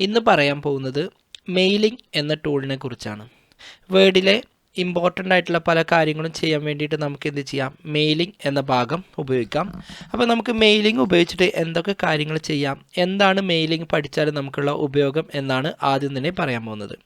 ഇന്ന് പറയാൻ പോകുന്നത് മെയിലിംഗ് എന്ന ടൂളിനെ കുറിച്ചാണ്. വേർഡിലെ ഇമ്പോർട്ടന്റ് ആയിട്ടുള്ള പല കാര്യങ്ങളും ചെയ്യാൻ വേണ്ടിയിട്ട് നമുക്ക് എന്ത് ചെയ്യാം? മെയിലിംഗ് എന്ന ഭാഗം ഉപയോഗിക്കാം. അപ്പോൾ നമുക്ക് മെയിലിംഗ് ഉപയോഗിച്ചിട്ട് എന്തൊക്കെ കാര്യങ്ങൾ ചെയ്യാം? എന്താണ് മെയിലിംഗ് പഠിച്ചാൽ നമുക്കുള്ള ഉപയോഗം എന്നാണ് ആദ്യം തന്നെ പറയാൻ പോകുന്നത്.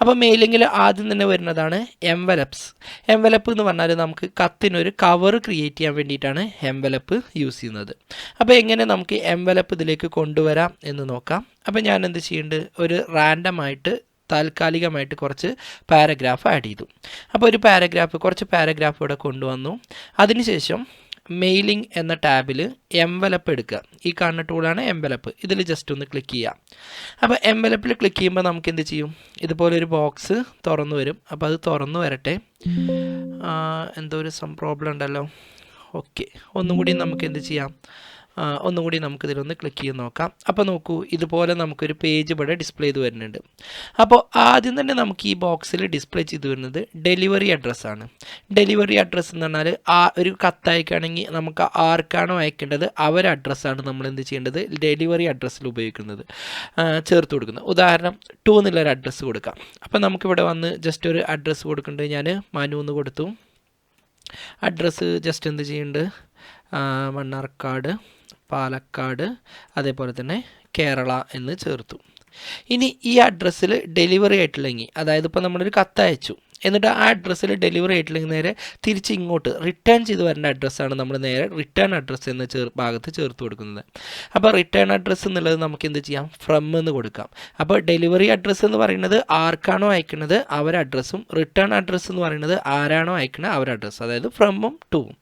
അപ്പോൾ മെയിലിംഗിൽ ആദ്യം തന്നെ വരുന്നതാണ് എംവലപ്സ് എംവലപ്പ് എന്ന് പറഞ്ഞാൽ നമുക്ക് കത്തിനൊരു കവർ ക്രിയേറ്റ് ചെയ്യാൻ വേണ്ടിയിട്ടാണ് എംവലപ്പ് യൂസ് ചെയ്യുന്നത്. അപ്പോൾ എങ്ങനെ നമുക്ക് എംവലപ്പ് ഇതിലേക്ക് കൊണ്ടുവരാം എന്ന് നോക്കാം. അപ്പോൾ ഞാൻ എന്ത് ചെയ്യുന്നുണ്ട് ഒരു റാൻഡമായിട്ട് താൽക്കാലികമായിട്ട് കുറച്ച് പാരഗ്രാഫ് ആഡ് ചെയ്തു. അപ്പോൾ ഒരു പാരഗ്രാഫ് കുറച്ച് പാരഗ്രാഫ് ഇവിടെ കൊണ്ടുവന്നു. അതിനുശേഷം മെയിലിംഗ് എന്ന ടാബിൽ എംവലപ്പ് എടുക്കുക. ഈ കാണുന്ന ടൂളാണ് എംവലപ്പ് ഇതിൽ ജസ്റ്റ് ഒന്ന് ക്ലിക്ക് ചെയ്യുക. അപ്പോൾ എംവലപ്പിൽ ക്ലിക്ക് ചെയ്യുമ്പോൾ നമുക്ക് എന്ത് ചെയ്യും? ഇതുപോലെ ഒരു ബോക്സ് തുറന്നു വരും. അപ്പോൾ അത് തുറന്നു വരട്ടെ. എന്തോ ഒരു സം പ്രോബ്ലം ഉണ്ടല്ലോ. ഓക്കെ ഒന്നും കൂടി നമുക്ക് എന്ത് ചെയ്യാം? ആ, നമുക്ക് കൂടി നമുക്കിതിലൊന്ന് ക്ലിക്ക് ചെയ്ത് നോക്കാം. അപ്പോൾ നോക്കൂ ഇതുപോലെ നമുക്കൊരു പേജ് ഇവിടെ ഡിസ്പ്ലേ ചെയ്ത് വരുന്നുണ്ട്. അപ്പോൾ ആദ്യം തന്നെ നമുക്ക് ഈ ബോക്സിൽ ഡിസ്പ്ലേ ചെയ്ത് വരുന്നത് ഡെലിവറി അഡ്രസ്സാണ് ഡെലിവറി അഡ്രസ്സ് എന്ന് പറഞ്ഞാൽ ആ ഒരു കത്തയക്കുകയാണെങ്കിൽ നമുക്ക് ആർക്കാണോ അയക്കേണ്ടത് അവരെ അഡ്രസ്സാണ് നമ്മൾ എന്ത് ചെയ്യേണ്ടത് ഡെലിവറി അഡ്രസ്സിൽ ഉപയോഗിക്കുന്നത്. ചേർത്ത് കൊടുക്കുന്നത്. ഉദാഹരണം ടു എന്നുള്ളൊരു അഡ്രസ്സ് കൊടുക്കാം. അപ്പോൾ നമുക്കിവിടെ വന്ന് ജസ്റ്റ് ഒരു അഡ്രസ്സ് കൊടുക്കേണ്ടത് ഞാൻ മനു എന്ന് കൊടുത്തു. അഡ്രസ്സ് ജസ്റ്റ് എന്ത് ചെയ്യുന്നുണ്ട് മണ്ണാർക്കാട് പാലക്കാട് അതേപോലെ തന്നെ കേരള എന്ന് ചേർത്തു. ഇനി ഈ അഡ്രസ്സിൽ ഡെലിവറി ആയിട്ടില്ലെങ്കിൽ അതായത് ഇപ്പോൾ നമ്മളൊരു കത്ത് അയച്ചു എന്നിട്ട് ആ അഡ്രസ്സിൽ ഡെലിവറി ആയിട്ടില്ലെങ്കിൽ നേരെ തിരിച്ച് ഇങ്ങോട്ട് റിട്ടേൺ ചെയ്ത് വരേണ്ട അഡ്രസ്സാണ് നമ്മൾ നേരെ റിട്ടേൺ അഡ്രസ്സ് എന്ന ചേർ ഭാഗത്ത് ചേർത്ത് കൊടുക്കുന്നത്. അപ്പോൾ റിട്ടേൺ അഡ്രസ്സ് എന്നുള്ളത് നമുക്ക് എന്ത് ചെയ്യാം? ഫ്രം എന്ന് കൊടുക്കാം. അപ്പോൾ ഡെലിവറി അഡ്രസ്സ് എന്ന് പറയുന്നത് ആർക്കാണോ അയക്കുന്നത് അവരുടെ അഡ്രസ്സും റിട്ടേൺ അഡ്രസ്സ് എന്ന് പറയുന്നത് ആരാണോ അയക്കുന്നത് അവർ അഡ്രസ്സ് അതായത് ഫ്രമും ടുവും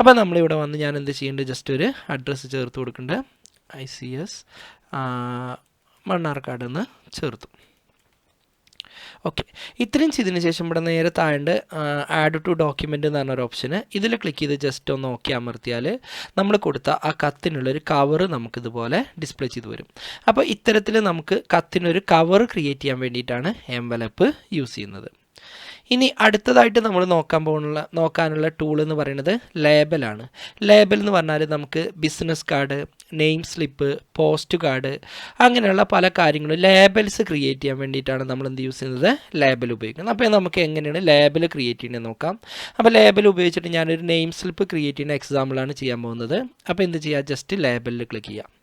അപ്പോൾ നമ്മളിവിടെ വന്ന് ഞാൻ എന്ത് ചെയ്യേണ്ടത് ജസ്റ്റ് ഒരു അഡ്രസ്സ് ചേർത്ത് കൊടുക്കേണ്ടത് ഐ സി എസ് മണ്ണാർക്കാട് എന്ന് ചേർത്തു. ഓക്കെ ഇത്രയും ചെയ്തതിന് ശേഷം ഇവിടെ നേരെ താഴെ ആഡ് ടു ഡോക്യുമെന്റ് എന്ന് പറഞ്ഞൊരു ഓപ്ഷന് ഇതിൽ ക്ലിക്ക് ചെയ്ത് ജസ്റ്റ് ഒന്ന് ഓക്കെ അമർത്തിയാൽ നമ്മൾ കൊടുത്ത ആ കത്തിനുള്ളൊരു കവർ നമുക്കിതുപോലെ ഡിസ്പ്ലേ ചെയ്ത് വരും. അപ്പോൾ ഇത്തരത്തിൽ നമുക്ക് കത്തിനൊരു കവർ ക്രിയേറ്റ് ചെയ്യാൻ വേണ്ടിയിട്ടാണ് എംവലപ്പ് യൂസ് ചെയ്യുന്നത്. ഇനി അടുത്തതായിട്ട് നമ്മൾ നോക്കാൻ പോകുന്ന നോക്കാനുള്ള ടൂൾ എന്ന് പറയുന്നത് ലേബലാണ് ലേബൽ എന്ന് പറഞ്ഞാൽ നമുക്ക് business card name slip post card അങ്ങനെയുള്ള പല കാര്യങ്ങളും ലേബൽസ് ക്രിയേറ്റ് ചെയ്യാൻ വേണ്ടിയിട്ടാണ് നമ്മൾ എന്ത് യൂസ് ചെയ്യുന്നത്? ലേബൽ ഉപയോഗിക്കുന്നത്. അപ്പോൾ നമുക്ക് എങ്ങനെയാണ് ലേബൽ ക്രിയേറ്റ് ചെയ്യുന്നത് നോക്കാം. അപ്പോൾ ലേബൽ ഉപയോഗിച്ചിട്ട് ഞാനൊരു നെയിം സ്ലിപ്പ് ക്രിയേറ്റ് ചെയ്യുന്ന എക്സാമ്പിളാണ് ചെയ്യാൻ പോകുന്നത്. അപ്പോൾ എന്ത് ചെയ്യുക? ജസ്റ്റ് ലേബലിൽ ക്ലിക്ക് ചെയ്യാം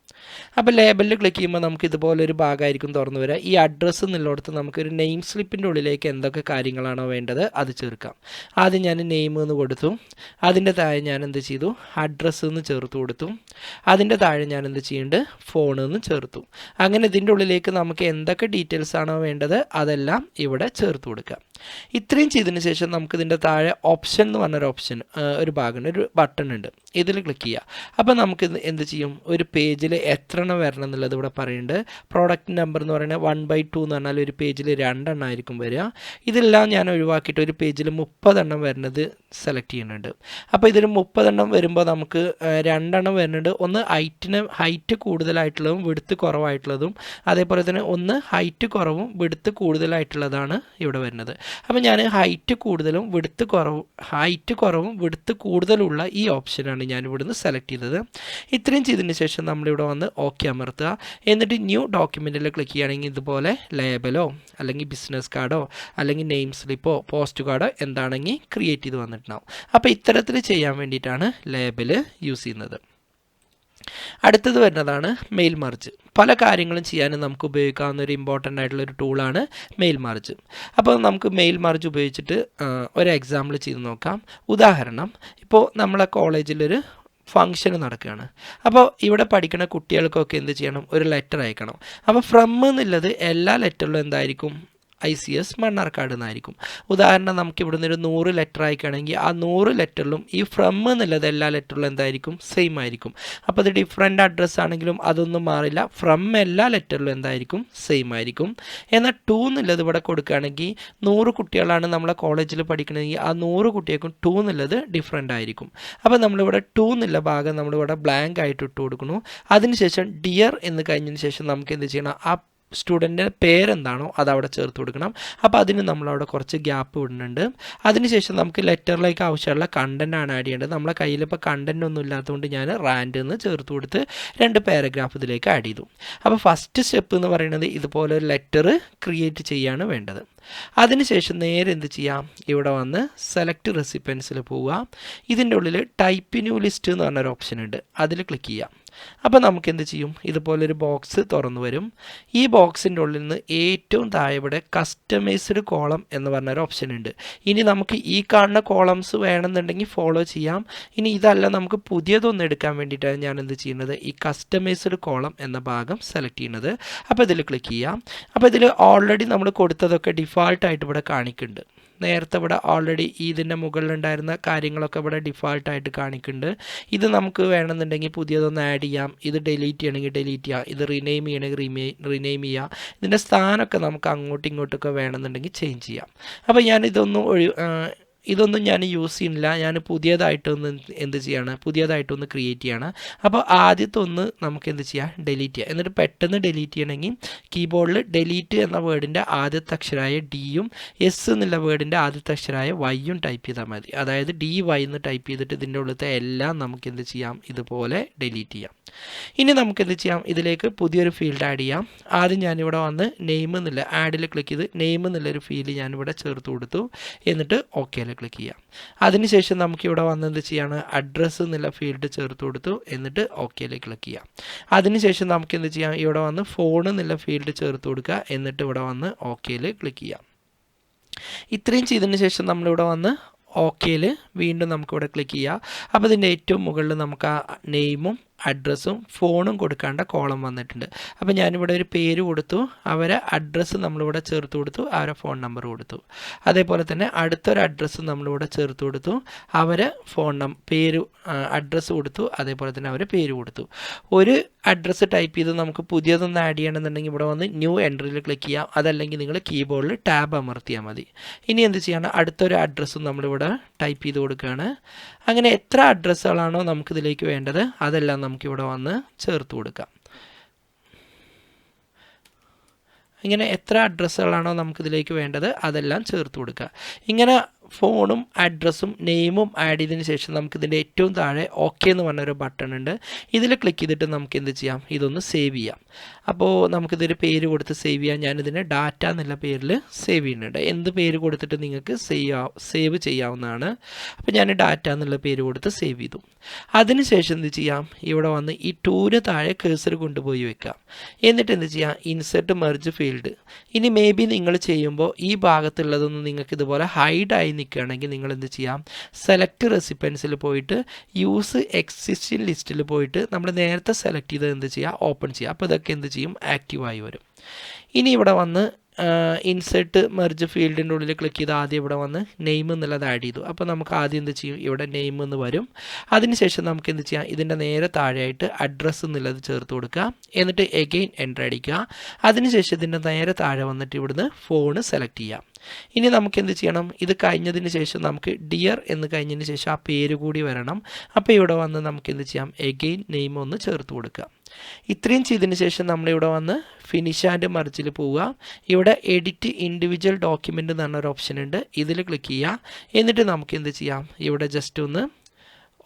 അപ്പോൾ ലേബലിൽ ക്ലിക്ക് ചെയ്യുമ്പോൾ നമുക്ക് ഇതുപോലെ ഒരു ഭാഗമായിരിക്കും തുറന്നു വരിക. ഈ അഡ്രസ്സ് എന്നുള്ളിടത്ത് നമുക്കൊരു നെയിം സ്ലിപ്പിന്റെ ഉള്ളിലേക്ക് എന്തൊക്കെ കാര്യങ്ങളാണോ വേണ്ടത് അത് ചേർക്കാം. ആദ്യം ഞാൻ നെയിം എന്ന് കൊടുത്തു. അതിന്റെ താഴെ ഞാൻ എന്ത് ചെയ്തു? അഡ്രസ്സ് എന്ന് ചേർത്ത് കൊടുത്തു. അതിന്റെ താഴെ ഞാൻ എന്ത് ചെയ്യുന്നുണ്ട് ഫോൺ എന്ന് ചേർത്തു. അങ്ങനെ ഇതിന്റെ ഉള്ളിലേക്ക് നമുക്ക് എന്തൊക്കെ ഡീറ്റെയിൽസ് ആണോ വേണ്ടത് അതെല്ലാം ഇവിടെ ചേർത്ത് കൊടുക്കാം. ഇത്രയും ചെയ്തതിന് ശേഷം നമുക്ക് ഇതിന്റെ താഴെ ഓപ്ഷൻ എന്ന് പറഞ്ഞൊരു ഓപ്ഷൻ ഒരു ഭാഗമുണ്ട് ഒരു ബട്ടൺ ഉണ്ട്. ഇതിൽ ക്ലിക്ക് ചെയ്യുക അപ്പോൾ നമുക്ക് എന്ത് ചെയ്യും? ഒരു പേജിൽ എത്ര എണ്ണം വരണം എന്നുള്ളത് ഇവിടെ പറയുന്നുണ്ട്. പ്രോഡക്റ്റ് നമ്പർ എന്ന് പറയുന്നത് വൺ ബൈ ടു എന്ന് പറഞ്ഞാൽ ഒരു പേജിൽ രണ്ടെണ്ണം ആയിരിക്കും വരിക. ഇതെല്ലാം ഞാൻ ഒഴിവാക്കിയിട്ട് ഒരു പേജിൽ മുപ്പതെണ്ണം വരുന്നത് സെലക്ട് ചെയ്യുന്നുണ്ട്. അപ്പോൾ ഇതിൽ മുപ്പതെണ്ണം വരുമ്പോൾ നമുക്ക് രണ്ടെണ്ണം വരുന്നുണ്ട്. ഒന്ന് ഹൈറ്റിന് ഹൈറ്റ് കൂടുതലായിട്ടുള്ളതും വിടുത്ത് കുറവായിട്ടുള്ളതും അതേപോലെ തന്നെ ഒന്ന് ഹൈറ്റ് കുറവും വിടുത്ത് കൂടുതലായിട്ടുള്ളതാണ് ഇവിടെ വരുന്നത്. അപ്പോൾ ഞാൻ ഹൈറ്റ് കൂടുതലും വിടുത്ത് കുറവ് ഹൈറ്റ് കുറവും വിടുത്ത് കൂടുതലുള്ള ഈ ഓപ്ഷനാണ് ഞാൻ ഇവിടുന്ന് സെലക്ട് ചെയ്തത്. ഇത്രയും ചെയ്തതിന് ശേഷം നമ്മളിവിടെ വന്ന് ഓക്കെ അമർത്തുക. എന്നിട്ട് ന്യൂ ഡോക്യുമെന്റിൽ ക്ലിക്ക് ചെയ്യുകയാണെങ്കിൽ ഇതുപോലെ ലേബലോ അല്ലെങ്കിൽ ബിസിനസ് കാർഡോ അല്ലെങ്കിൽ നെയിം സ്ലിപ്പോ പോസ്റ്റ് കാർഡോ എന്താണെങ്കിൽ ക്രിയേറ്റ് ചെയ്ത് വന്നിട്ടുണ്ടാവും. അപ്പോൾ ഇത്തരത്തിൽ ചെയ്യാൻ വേണ്ടിയിട്ടാണ് ലേബൽ യൂസ് ചെയ്യുന്നത്. അടുത്തത് വരുന്നതാണ് മെയിൽ മർജ് പല കാര്യങ്ങളും ചെയ്യാനും നമുക്ക് ഉപയോഗിക്കാവുന്ന ഒരു ഇമ്പോർട്ടന്റ് ആയിട്ടുള്ള ഒരു ടൂളാണ് മെയിൽ മർജ് അപ്പോൾ നമുക്ക് മെയിൽ മർജ് ഉപയോഗിച്ചിട്ട് ഒരു എക്സാമ്പിൾ ചെയ്ത് നോക്കാം. ഉദാഹരണം ഇപ്പോൾ നമ്മളെ കോളേജിലൊരു ഫങ്ഷൻ നടക്കുകയാണ്. അപ്പോൾ ഇവിടെ പഠിക്കുന്ന കുട്ടികൾക്കൊക്കെ എന്ത് ചെയ്യണം? ഒരു ലെറ്റർ അയക്കണം. അപ്പോൾ ഫ്രം എന്നുള്ളത് എല്ലാ ലെറ്ററിലും എന്തായിരിക്കും? ഐ സി എസ് മണ്ണാർക്കാട് എന്നായിരിക്കും ഉദാഹരണം നമുക്ക് ഇവിടുന്ന് ഒരു നൂറ് ലെറ്റർ ആയിക്കാണെങ്കിൽ ആ നൂറ് ലെറ്ററിലും ഈ ഫ്രം എന്നുള്ളത് എല്ലാ ലെറ്ററിലും എന്തായിരിക്കും? സെയിം ആയിരിക്കും. അപ്പോൾ അത് ഡിഫറെന്റ് അഡ്രസ്സ് ആണെങ്കിലും അതൊന്നും മാറില്ല. ഫ്രം എല്ലാ ലെറ്ററിലും എന്തായിരിക്കും? സെയിം ആയിരിക്കും. എന്നാൽ ടു എന്നുള്ളത് ഇവിടെ കൊടുക്കുകയാണെങ്കിൽ നൂറ് കുട്ടികളാണ് നമ്മളെ കോളേജിൽ പഠിക്കണമെങ്കിൽ ആ നൂറ് കുട്ടികൾക്കും ടു എന്നുള്ളത് ഡിഫറെന്റ് ആയിരിക്കും. അപ്പോൾ നമ്മളിവിടെ ടു എന്നുള്ള ഭാഗം നമ്മളിവിടെ ബ്ലാങ്ക് ആയിട്ട് ഇട്ട് കൊടുക്കുന്നു. അതിനുശേഷം ഡിയർ എന്ന് കഴിഞ്ഞതിന് ശേഷം നമുക്ക് എന്ത് ചെയ്യണം? ആ സ്റ്റുഡന്റിന്റെ പേരെന്താണോ അത് അവിടെ ചേർത്ത് കൊടുക്കണം. അപ്പോൾ അതിന് നമ്മളവിടെ കുറച്ച് ഗ്യാപ്പ് വിടുന്നുണ്ട് അതിനുശേഷം നമുക്ക് ലെറ്ററിലേക്ക് ആവശ്യമുള്ള കണ്ടന്റ് ആണ് ആഡ് ചെയ്യേണ്ടത്. നമ്മളെ കയ്യിലിപ്പോൾ കണ്ടന്റ് ഒന്നും ഇല്ലാത്തതുകൊണ്ട് ഞാൻ റാൻഡ് എന്ന് ചേർത്ത് കൊടുത്ത് രണ്ട് പാരഗ്രാഫ് ഇതിലേക്ക് ആഡ് ചെയ്തു. അപ്പോൾ ഫസ്റ്റ് സ്റ്റെപ്പ് എന്ന് പറയുന്നത് ഇതുപോലെ ഒരു ലെറ്റർ ക്രിയേറ്റ് ചെയ്യാണ് വേണ്ടത്. അതിനുശേഷം നേരെ എന്ത് ചെയ്യാം? ഇവിടെ വന്ന് സെലക്ട് റെസിപ്പൻസിൽ പോവുക. ഇതിന്റെ ഉള്ളിൽ ടൈപ്പ് ന്യൂ ലിസ്റ്റ് എന്ന് പറഞ്ഞൊരു ഓപ്ഷൻ ഉണ്ട്. അതിൽ ക്ലിക്ക് ചെയ്യാം. അപ്പോൾ നമുക്ക് എന്ത് ചെയ്യും? ഇതുപോലൊരു ബോക്സ് തുറന്നു വരും. ഈ ബോക്സിന്റെ ഉള്ളിൽ നിന്ന് ഏറ്റവും താഴെ ഇവിടെ കസ്റ്റമൈസ്ഡ് കോളം എന്ന് പറഞ്ഞൊരു ഓപ്ഷൻ ഉണ്ട്. ഇനി നമുക്ക് ഈ കാണുന്ന കോളംസ് വേണമെന്നുണ്ടെങ്കിൽ ഫോളോ ചെയ്യാം. ഇനി ഇതല്ല നമുക്ക് പുതിയതൊന്നും എടുക്കാൻ വേണ്ടിയിട്ടാണ് ഞാൻ എന്ത് ചെയ്യുന്നത്? ഈ കസ്റ്റമൈസ്ഡ് കോളം എന്ന ഭാഗം സെലക്ട് ചെയ്യുന്നത്. അപ്പോൾ ഇതിൽ ക്ലിക്ക് ചെയ്യാം. അപ്പോൾ ഇതിൽ ഓൾറെഡി നമ്മൾ കൊടുത്തതൊക്കെ ഡിഫാൾട്ടായിട്ട് ഇവിടെ കാണിക്കുന്നുണ്ട്. നേരത്തെ ഇവിടെ ഓൾറെഡി ഇതിന്റെ മുകളിലുണ്ടായിരുന്ന കാര്യങ്ങളൊക്കെ ഇവിടെ ഡിഫാൾട്ടായിട്ട് കാണിക്കുന്നുണ്ട്. ഇത് നമുക്ക് വേണമെന്നുണ്ടെങ്കിൽ പുതിയതൊന്ന് ആഡ് ചെയ്യാം. ഇത് ഡിലീറ്റ് ചെയ്യണമെങ്കിൽ ഡിലീറ്റ് ചെയ്യാം. ഇത് റിനെയിം ചെയ്യണമെങ്കിൽ റിമേ റിനെയിം ചെയ്യാം. ഇതിന്റെ സ്ഥാനമൊക്കെ നമുക്ക് അങ്ങോട്ടും ഇങ്ങോട്ടൊക്കെ വേണമെന്നുണ്ടെങ്കിൽ ചേഞ്ച് ചെയ്യാം. അപ്പോൾ ഞാൻ ഇതൊന്നും ഒഴി ഇതൊന്നും ഞാൻ യൂസ് ചെയ്യുന്നില്ല. ഞാൻ പുതിയതായിട്ടൊന്ന് എന്ത് ചെയ്യാണ്? പുതിയതായിട്ടൊന്ന് ക്രിയേറ്റ് ചെയ്യാണ്. അപ്പോൾ ആദ്യത്തെ ഒന്ന് നമുക്ക് എന്ത് ചെയ്യാം? ഡെലീറ്റ് ചെയ്യാം. എന്നിട്ട് പെട്ടെന്ന് ഡെലീറ്റ് ചെയ്യണമെങ്കിൽ കീബോർഡിൽ ഡെലീറ്റ് എന്ന വേർഡിന്റെ ആദ്യത്തെ അക്ഷരമായ ഡിയും എസ് എന്നുള്ള വേർഡിന്റെ ആദ്യത്തെ അക്ഷരമായ വൈയും ടൈപ്പ് ചെയ്താൽ മതി. അതായത് ഡി വൈ എന്ന് ടൈപ്പ് ചെയ്തിട്ട് ഇതിന്റെ ഉള്ളിലത്തെ എല്ലാം നമുക്ക് എന്ത് ചെയ്യാം? ഇതുപോലെ ഡെലീറ്റ് ചെയ്യാം. ഇനി നമുക്ക് എന്ത് ചെയ്യാം? ഇതിലേക്ക് പുതിയൊരു ഫീൽഡ് ആഡ് ചെയ്യാം. ആദ്യം ഞാനിവിടെ വന്ന് നെയിം എന്നില്ല ആഡിൽ ക്ലിക്ക് ചെയ്ത് നെയിം എന്നുള്ളൊരു ഫീൽഡ് ഞാനിവിടെ ചേർത്ത് കൊടുത്തു. എന്നിട്ട് ഓക്കെയിൽ ക്ലിക്ക് ചെയ്യാം. അതിനുശേഷം നമുക്കിവിടെ വന്ന് എന്ത് ചെയ്യാണ്? അഡ്രസ്സ് എന്നുള്ള ഫീൽഡ് ചേർത്ത് കൊടുത്തു. എന്നിട്ട് ഓക്കെയിൽ ക്ലിക്ക് ചെയ്യാം. അതിനുശേഷം നമുക്ക് എന്ത് ചെയ്യാം? ഇവിടെ വന്ന് ഫോൺ എന്നുള്ള ഫീൽഡ് ചേർത്ത് കൊടുക്കുക. എന്നിട്ട് ഇവിടെ വന്ന് ഓക്കെയിൽ ക്ലിക്ക് ചെയ്യാം. ഇത്രയും ചെയ്തതിന് ശേഷം നമ്മളിവിടെ വന്ന് ഓക്കെയിൽ വീണ്ടും നമുക്കിവിടെ ക്ലിക്ക് ചെയ്യാം. അപ്പോൾ ഇതിന്റെ ഏറ്റവും മുകളിൽ നമുക്ക് ആ നെയിമും അഡ്രസ്സും ഫോണും കൊടുക്കേണ്ട കോളം വന്നിട്ടുണ്ട്. അപ്പോൾ ഞാനിവിടെ ഒരു പേര് കൊടുത്തു. അവരെ അഡ്രസ്സ് നമ്മളിവിടെ ചേർത്ത് കൊടുത്തു. അവരെ ഫോൺ നമ്പർ കൊടുത്തു. അതേപോലെ തന്നെ അടുത്തൊരു അഡ്രസ്സ് നമ്മളിവിടെ ചേർത്ത് കൊടുത്തു. അവരെ ഫോൺ നമ്പർ പേര് അഡ്രസ്സ് കൊടുത്തു. അതേപോലെ തന്നെ അവരെ പേര് കൊടുത്തു. ഒരു അഡ്രസ്സ് ടൈപ്പ് ചെയ്ത് നമുക്ക് പുതിയതൊന്ന് ആഡ് ചെയ്യണമെന്നുണ്ടെങ്കിൽ ഇവിടെ വന്ന് ന്യൂ എൻട്രിയിൽ ക്ലിക്ക് ചെയ്യാം. അതല്ലെങ്കിൽ നിങ്ങൾ കീബോർഡിൽ ടാബ് അമർത്തിയാൽ മതി. ഇനി എന്ത് ചെയ്യണം? അടുത്തൊരു അഡ്രസ്സും നമ്മളിവിടെ ടൈപ്പ് ചെയ്ത് കൊടുക്കുകയാണ്. അങ്ങനെ എത്ര അഡ്രസ്സുകളാണോ നമുക്കിതിലേക്ക് വേണ്ടത്? അതെല്ലാം നമുക്കിവിടെ വന്ന് ചേർത്ത് കൊടുക്കാം. ഇങ്ങനെ എത്ര അഡ്രസ്സുകളാണോ നമുക്കിതിലേക്ക് വേണ്ടത് അതെല്ലാം ചേർത്ത് കൊടുക്കുക. ഇങ്ങനെ ഫോണും അഡ്രസ്സും നെയിമും ആഡ് ചെയ്തതിന് ശേഷം നമുക്കിതിന്റെ ഏറ്റവും താഴെ ഓക്കെ എന്ന് പറഞ്ഞൊരു ബട്ടൺ ഉണ്ട്. ഇതിൽ ക്ലിക്ക് ചെയ്തിട്ട് നമുക്ക് എന്ത് ചെയ്യാം? ഇതൊന്ന് സേവ് ചെയ്യാം. അപ്പോൾ നമുക്കിതൊരു പേര് കൊടുത്ത് സേവ് ചെയ്യാം. ഞാനിതിനെ ഡാറ്റ എന്നുള്ള പേരിൽ സേവ് ചെയ്യുന്നുണ്ട്. എന്ത് പേര് കൊടുത്തിട്ട് നിങ്ങൾക്ക് സേവ് സേവ് ചെയ്യാവുന്നതാണ്. അപ്പോൾ ഞാൻ ഡാറ്റ എന്നുള്ള പേര് കൊടുത്ത് സേവ് ചെയ്തു. അതിനുശേഷം എന്ത് ചെയ്യാം? ഇവിടെ വന്ന് ഈ ടൂന് താഴെ കേസർ കൊണ്ടുപോയി വെക്കാം. എന്നിട്ട് എന്ത് ചെയ്യാം? ഇൻസെർട്ട് മെർജ് ഫീൽഡ് ഇനി മേ ബി നിങ്ങൾ ചെയ്യുമ്പോൾ ഈ ഭാഗത്തുള്ളതൊന്നും നിങ്ങൾക്ക് ഇതുപോലെ ഹൈഡായി നിൽക്കുകയാണെങ്കിൽ നിങ്ങൾ എന്ത് ചെയ്യാം? സെലക്ട് റെസിപ്പൻസിൽ പോയിട്ട് യൂസ് എക്സിസ്റ്റിംഗ് ലിസ്റ്റിൽ പോയിട്ട് നമ്മൾ നേരത്തെ സെലക്ട് ചെയ്ത് എന്ത് ചെയ്യുക ഓപ്പൺ ചെയ്യുക അപ്പോൾ ഇതൊക്കെ എന്ത് ചെയ്യും ആക്റ്റീവായി വരും. ഇനി ഇവിടെ വന്ന് ഇൻസെർട്ട് മെർജ് ഫീൽഡിന്റെ ഉള്ളിൽ ക്ലിക്ക് ചെയ്ത് ആദ്യം ഇവിടെ വന്ന് നെയിം എന്നുള്ളത് ആഡ് ചെയ്തു. അപ്പോൾ നമുക്ക് ആദ്യം എന്ത് ചെയ്യും? ഇവിടെ നെയിം എന്ന് വരും. അതിനുശേഷം നമുക്ക് എന്ത് ചെയ്യാം? ഇതിന്റെ നേരെ താഴെയായിട്ട് അഡ്രസ്സ് എന്നുള്ളത് ചേർത്ത് കൊടുക്കുക. എന്നിട്ട് എഗെയിൻ എന്റർ അടിക്കുക. അതിനുശേഷം ഇതിന്റെ നേരെ താഴെ വന്നിട്ട് ഇവിടുന്ന് ഫോണ് സെലക്ട് ചെയ്യാം. ഇനി നമുക്ക് എന്ത് ചെയ്യണം? ഇത് കഴിഞ്ഞതിന് ശേഷം നമുക്ക് ഡിയർ എന്ന് കഴിഞ്ഞതിന് ശേഷം ആ പേര് കൂടി വരണം. അപ്പോൾ ഇവിടെ വന്ന് നമുക്ക് എന്ത് ചെയ്യാം? എഗെയിൻ നെയിം ഒന്ന് ചേർത്ത് കൊടുക്കുക. ഇത്രയും ചെയ്തതിന് ശേഷം നമ്മളിവിടെ വന്ന് ഫിനിഷ് ആൻഡ് മറിച്ചിൽ പോവുക. ഇവിടെ എഡിറ്റ് ഇൻഡിവിജ്വൽ ഡോക്യുമെന്റ് എന്ന് പറഞ്ഞൊരു ഓപ്ഷൻ ഉണ്ട്. ഇതിൽ ക്ലിക്ക് ചെയ്യുക. എന്നിട്ട് നമുക്ക് എന്ത് ചെയ്യാം? ഇവിടെ ജസ്റ്റ് ഒന്ന്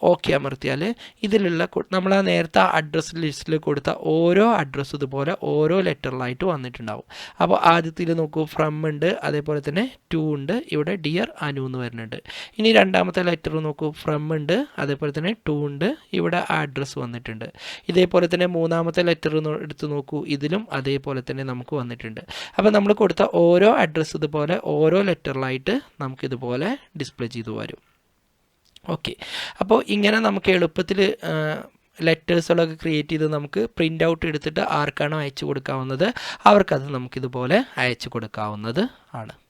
ഓക്കെ അമർത്തിയാൽ ഇതിലുള്ള നമ്മൾ ആ നേരത്തെ അഡ്രസ് ലിസ്റ്റിൽ കൊടുത്ത ഓരോ അഡ്രസ്സ് ഇതുപോലെ ഓരോ ലെറ്ററിലായിട്ട് വന്നിട്ടുണ്ടാവും. അപ്പോൾ ആദ്യത്തിൽ നോക്കൂ ഫ്രം ഉണ്ട് അതേപോലെ തന്നെ ടു ഉണ്ട് ഇവിടെ ഡിയർ അനു എന്ന് വരുന്നുണ്ട്. ഇനി രണ്ടാമത്തെ ലെറ്റർ നോക്കൂ ഫ്രം ഉണ്ട് അതേപോലെ തന്നെ ടു ഉണ്ട് ഇവിടെ അഡ്രസ്സ് വന്നിട്ടുണ്ട്. ഇതേപോലെ തന്നെ മൂന്നാമത്തെ ലെറ്റർ എടുത്ത് നോക്കൂ ഇതിലും അതേപോലെ തന്നെ നമുക്ക് വന്നിട്ടുണ്ട്. അപ്പോൾ നമ്മൾ കൊടുത്ത ഓരോ അഡ്രസ്സ് ഇതുപോലെ ഓരോ ലെറ്ററിലായിട്ട് നമുക്കിതുപോലെ ഡിസ്പ്ലേ ചെയ്തു വരും. ഓക്കെ അപ്പോൾ ഇങ്ങനെ നമുക്ക് എളുപ്പത്തിൽ ലെറ്റേഴ്സുകളൊക്കെ ക്രിയേറ്റ് ചെയ്ത് നമുക്ക് പ്രിന്റ് ഔട്ട് എടുത്തിട്ട് ആർക്കാണോ അയച്ചു കൊടുക്കാവുന്നത് അവർക്കത് നമുക്കിതുപോലെ അയച്ചു കൊടുക്കാവുന്നത് ആണ്.